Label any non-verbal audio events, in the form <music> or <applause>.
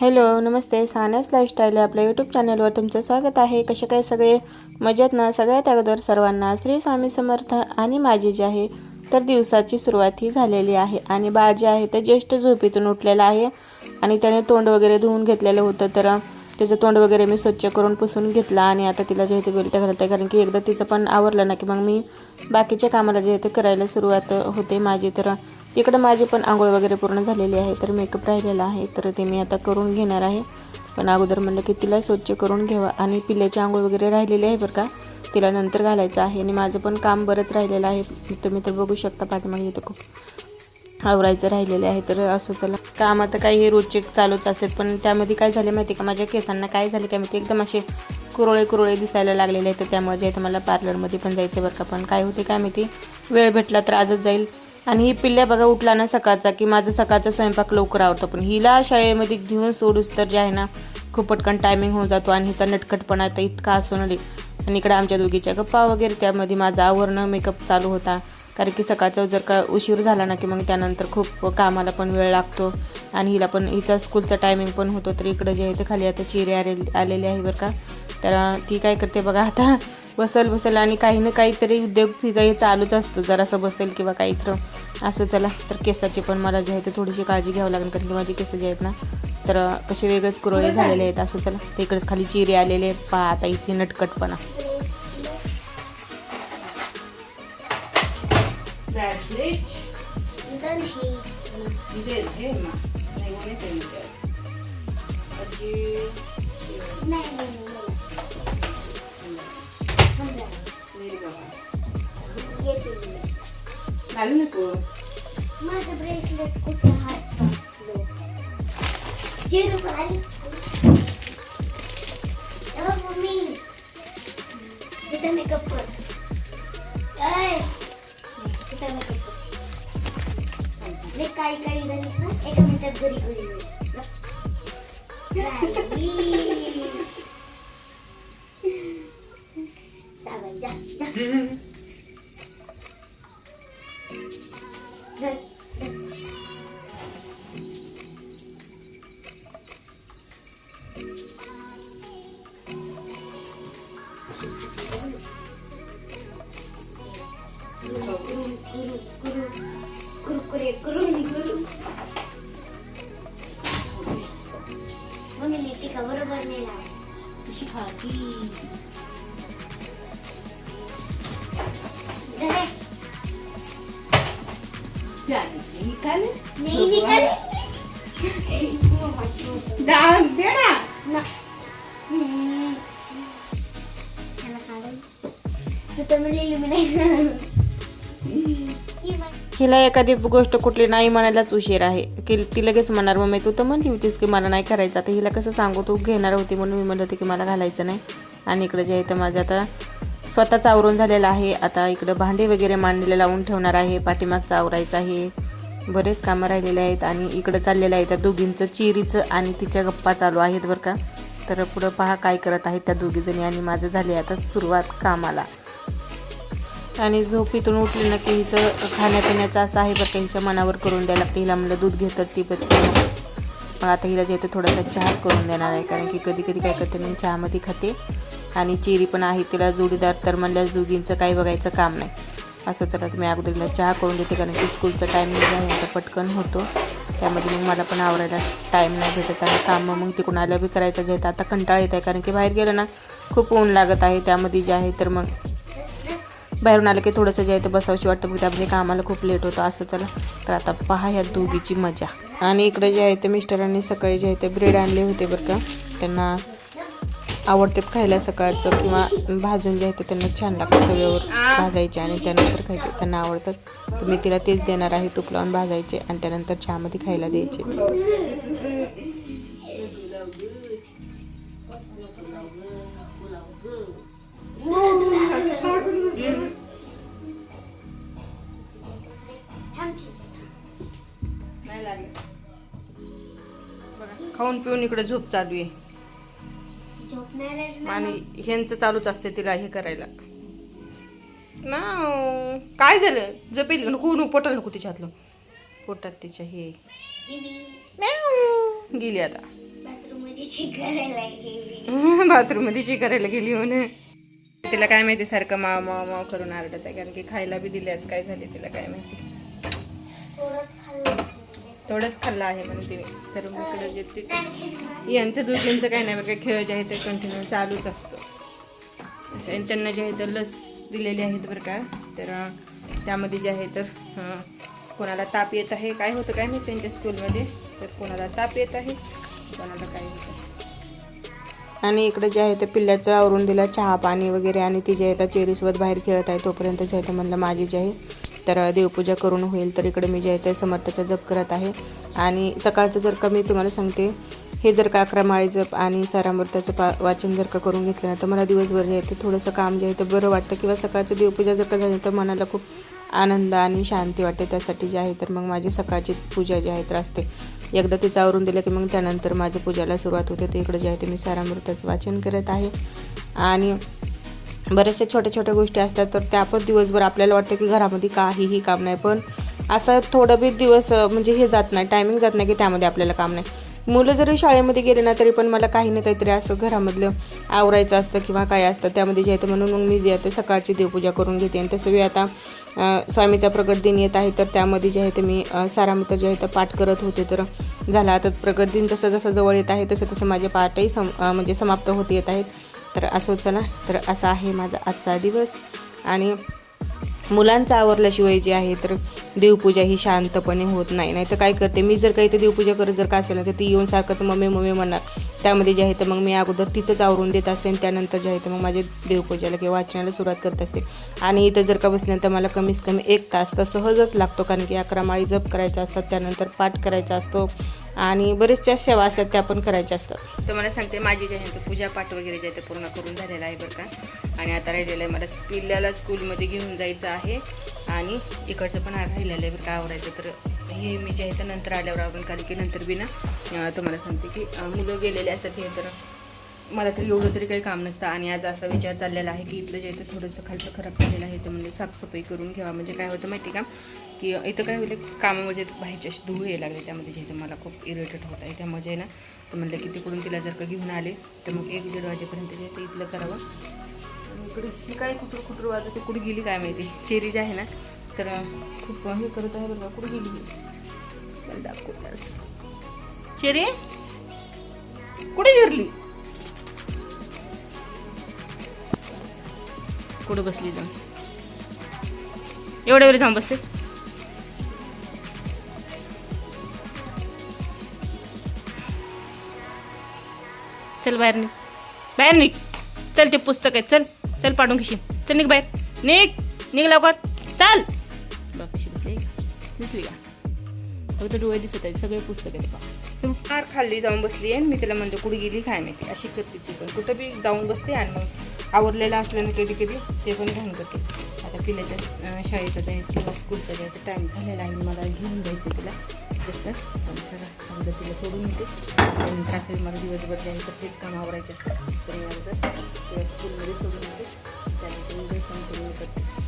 Hello नमस्ते. Sanas lifestyle आपल्या YouTube चॅनलवर तुमचं स्वागत आहे. कसे काय सगळे? मजेत ना? सगळ्यात अगोदर सर्वांना श्री स्वामी समर्थ आणि माझी जी आहे. तर दिवसाची सुरुवात ही झालेली आहे आणि बाळ जे आहे ते ज्येष्ठ झोपेतून उठलेलं आहे आणि त्याने तोंड वगैरे धुवून घेतलेलं होतं. तर त्याचं तोंड वगैरे मी स्वच्छ करून पुसून घेतला आणि आता तिला जे आहे ते बेल्ट घालत आहे कारण की एकदा तिचं पण आवरलं ना की मग मी बाकीच्या कामाला जे आहे ते करायला सुरुवात होते माझी. तर इकडं माझी पण आंघोळ वगैरे पूर्ण झालेली आहे तर मेकअप राहिलेला आहे तर ते मी आता करून घेणार आहे. पण अगोदर म्हणलं की तिला स्वच्छ करून घ्यावा. आणि पिल्याची आंघोळ वगैरे राहिलेली आहे बरं का? तिला नंतर घालायचं आहे. आणि माझं पण काम बरंच राहिलेलं आहे. तुम्ही तर बघू शकता पाठीमागे इथं खूप आवरायचं राहिलेलं आहे. तर असं चला. काम आता काही हे रोजचे चालूच असतात. पण त्यामध्ये काय झाले माहिती का? माझ्या केसांना काय झाले काय माहिती एकदम असे कुरळे कुरळे दिसायला लागलेले आहेत. तर त्यामुळे जे आहे मला पार्लरमध्ये पण जायचं बरं का? पण काय होते काय माहिती? वेळ भेटला तर आजच जाईल. आणि ही पिल्ल्या बघा उठला ना सकाळचा की माझं सकाळचा स्वयंपाक लवकर आवडतो पण हिला शाळेमध्ये घेऊन सोडूस तर जे आहे ना खूप पटकन टायमिंग होऊन जातो आणि हिचा नटखटपणा तर इतका असून आणि इकडे आमच्या दोघीच्या गप्पा वगैरे त्यामध्ये माझा आवरणं मेकअप चालू होता. कारण की सकाळचा जर का उशीर झाला ना की मग त्यानंतर खूप कामाला पण वेळ लागतो. आणि हिला पण हिचा स्कूलचा टायमिंग पण होतो. तर इकडं जे आहे ते खाली आता चिरे आले आलेले आहे बरं का. तर ती काय करते बघा आता बसल बसल आणि काही ना काहीतरी उद्योग तिचा हे चालूच असतं. जरासं बसेल किंवा काहीतरी असं चला तर केसाची पण मला जे आहे ते थोडीशी काळजी घ्यावं लागेल. कारण की माझी केस जे आहेत ना तर कसे वेगळेच कुरळे झालेले आहेत. असं चला ते इकडेच खाली चिरे आलेले आहेत. पा आता हिची नटकटपणा. नाही. नाही नाही येते माझं ब्रेसलेट कुठे हात मम्मी इथं मेकअप कर ऐ, मेकअप कर एका मिनिटात घरी घरी जा जा, जा. जा, जा. कुरु, बरोबर नाही ना. हम्म. त्याला हिला एखादी गोष्ट कुठली नाही म्हणायलाच उशीर आहे. की ती लगेच म्हणणार मम्मी तू तर म्हणली होतीस की मला नाही करायचं. आता हिला कसं सांगू? तू घेणार होती म्हणून मी म्हणलं होते की मला घालायचं नाही. आणि इकडे जे आहे तर माझं आता स्वतःच आवरून झालेलं आहे. आता इकडं भांडे वगैरे मांडलेले लावून ठेवणार आहे. पाठीमागचं आवरायचं आहे. बरेच कामं राहिलेले आहेत आणि इकडं चाललेलं आहे त्या दोघींचं चिरीचं आणि तिच्या गप्पा चालू आहेत बरं का. तर पुढं पहा काय करत आहेत त्या दोघीजणी आणि माझं झाले आता सुरुवात कामाला. आणि झोपीतून उठली ना की हिचं खाण्यापिण्याचं असं आहे बरं त्यांच्या मनावर करून द्यायला लागते. हिला म्हणलं दूध घे तर ती पण मग आता हिला जे आहे ते थोडासा चहाच करून देणार आहे कारण की कधी कधी काय करते मी चहामध्ये खाते आणि चिरी पण आहे तिला जोडीदार तर म्हणल्यास दोघींचं काही बघायचं काम नाही. असं चला तुम्ही अगोदरला चहा करून देते कारण की स्कूलचा टायमिंग आहे आता पटकन होतो. त्यामध्ये मग मला पण आवरायला टाईम नाही भेटत आणि कामं मग तिकडून आल्या बी करायचं जे आहे आता कंटाळा येत आहे कारण की बाहेर गेलं ना खूप ऊन लागत आहे त्यामध्ये जे आहे तर मग बाहेरून आलं की थोडंसं जे आहे ते बसावशी वाटतं मग त्यामध्ये कामाला खूप लेट होतं असं चला. तर आता पहा ह्या दोघीची मजा. आणि इकडे जे आहे ते मिस्टरांनी सकाळी जे आहे ते ब्रेड आणले होते बरं का. त्यांना आवडते खायला सकाळचं किंवा भाजून जे आहे ते त्यांना छान लागतं तव्यावर भाजायचे आणि त्यानंतर खायचे त्यांना आवडतात. तर मी तिला तेच देणार आहे तूप लावून भाजायचे आणि त्यानंतर चहामध्ये खायला द्यायचे. खाऊन पिऊन इकडे झोप चालू आहे. आणि ह्यांचं चालूच असते तिला हे करायला. ना काय झालं? जपेल नको नको पोटाला नको तिच्या हातलं पोटात तिच्या हे. गेली. आता. बाथरूममध्ये करायला गेली. <laughs> ना तिला काय माहिती सारखं माव माव माव करून आरडत आहे. कारण की खायला बी दिल्याच काय झाले तिला काय माहिती. तेवढंच खाल्लं आहे म्हणते मी तर मग इकडे जे यांचं दुसऱ्यांचं काही नाही बरं काय खेळ जे आहे ते कंटिन्यू चालूच असतो. असं त्यांना जे आहे तर लस दिलेली आहेत बरं का. तर त्यामध्ये जे आहे तर कोणाला ताप येत आहे काय होतं काय नाही त्यांच्या स्कूलमध्ये. तर कोणाला ताप येत आहे कोणाला काय होतं. आणि इकडे जे आहे ते पिल्ल्याचं आवरून दिलं चहा पाणी वगैरे आणि ती जे आहे तर चेरीसोबत बाहेर खेळत आहे तोपर्यंत जे आहे तर म्हणलं माझी जे आहे तर देवपूजा करून होईल. तर इकडे मी जे आहे ते समर्थाचा जप करत आहे. आणि सकाळचं जर का मी तुम्हाला सांगते हे जर का अकरा माळी जप आणि सारामृताचं पा वाचन जर का करून घेतलं ना तर मला दिवसभर जे आहे ते थोडंसं काम जे आहे ते बरं वाटतं. किंवा सकाळचं देवपूजा जर का झाली तर मनाला खूप आनंद आणि शांती वाटते. त्यासाठी जे आहे तर मग माझी सकाळची पूजा जी आहे तर असते. एकदा ते चावरून दिलं की मग त्यानंतर माझ्या पूजाला सुरुवात होते. तर इकडे जे आहे ते मी सारामृताचं वाचन करत आहे. आणि बऱ्याचशा छोट्या छोट्या गोष्टी असतात तर त्या पण दिवसभर आपल्याला वाटतं की घरामध्ये काहीही काम नाही. पण असं थोडं बी दिवस म्हणजे हे जात नाही टायमिंग जात नाही की त्यामध्ये आपल्याला काम नाही. मुलं जरी शाळेमध्ये गेले ना तरी पण मला काही ना काहीतरी असं घरामधलं आवरायचं असतं किंवा काय असतं त्यामध्ये जे आहे म्हणून मग मी जे आहे ते सकाळची देवपूजा करून घेते. आणि तसं मी आता स्वामीचा प्रगट दिन येत आहे तर त्यामध्ये जे आहे ते मी अं, सारामृत जे आहे ते पाठ करत होते. तर झाला आता प्रगट दिन जसं जसं जवळ येत आहे तसं तसं माझे पाठही सम म्हणजे समाप्त होत येत आहेत. तर असं चला तर असा आहे माझा आजचा दिवस. आणि मुलांचं आवरल्याशिवाय जे आहे तर देवपूजा ही शांतपणे होत नाही. नाही तर काय करते? मी जर काही तर देवपूजा करत जर का असेल ना तर ती येऊन सारखंच मम्मी मम्मी म्हणणार त्यामध्ये जे आहे तर मग मी अगोदर तिचंच आवरून देत असते आणि त्यानंतर जे आहे तर मग माझ्या देवपूजाला किंवा वाचनाला सुरुवात करत असते. आणि इथं जर का बसल्यानंतर मला कमीत कमी एक तास तर सहजच लागतो कारण की अकरा माळी जप करायच्या असतात त्यानंतर पाठ करायचा असतो आणि बरेचशा सेवा असतात त्या पण करायच्या असतात. तर मला सांगते माझी जे आहे ते पूजापाठ वगैरे जे आहे ते पूर्ण करून झालेला आहे बरं का. आणि आता राहिलेलं आहे मला पिल्ल्याला स्कूलमध्ये घेऊन जायचं आहे. आणि इकडचं पण राहिलेलं आहे बरं का आवरायचं तर हे मी जे आहे तर नंतर आल्यावर आपण कारण की नंतर बी ना तुम्हाला सांगते की मुलं गेलेले असतात हे तर मला तर एवढं तरी काही काम नसतं आणि आज असा विचार चाललेला आहे की इथलं जे इथं थोडंसं खालचं खराब झालेलं आहे तर म्हणजे साफसफाई करून घ्यावा. म्हणजे काय होतं माहिती का की इथं काय होईल कामं म्हणजे बाहेरची धूळ यायला लागले त्यामध्ये जे मला खूप इरिटेट होत आहे. त्यामध्ये ना तर म्हणलं की तिकडून तिला जर का घेऊन आले तर मग एक दीड वाजेपर्यंत जे ते इथलं करावं. इकडे ती काय कुठं कुठं वाजत कुठे गेली काय माहिती. चेरी जी आहे ना तर खूप हे करत आहे बरं का कुठे गेली ही? मला दाखवलं कुठे झिरली कुठं बसली जाऊन एवढ्या वेळ जाऊन बसते चल बाहेर निघ बाहेर निघ चल ते पुस्तक आहे चल चल पाडून घेशील चल निघ बाहेर निघ निघ लवकर चल बसली का दिसली का फक्त डोळे दिसत आहे सगळे पुस्तक आहेत पा तर फार खाल्ली जाऊन बसली आहे मी तिला म्हणते कुठे गेली काय माहिती? अशी करते ती पण. कुठं बी जाऊन बसते आणि मग आवडलेलं असल्यानं कधी कधी ते पण घाण करते. आता पिल्याच्या शाळेचा ते किंवा स्कूलचा जे टाईम झालेला आहे मला घेऊन जायचं तिला. जस्ट तिला सोडून येते. आणि कसं मला दिवसभर जायचं तर तेच काम आवरायचे असतात. तर स्कूलमध्ये सोडून येते. त्यानंतर करून करते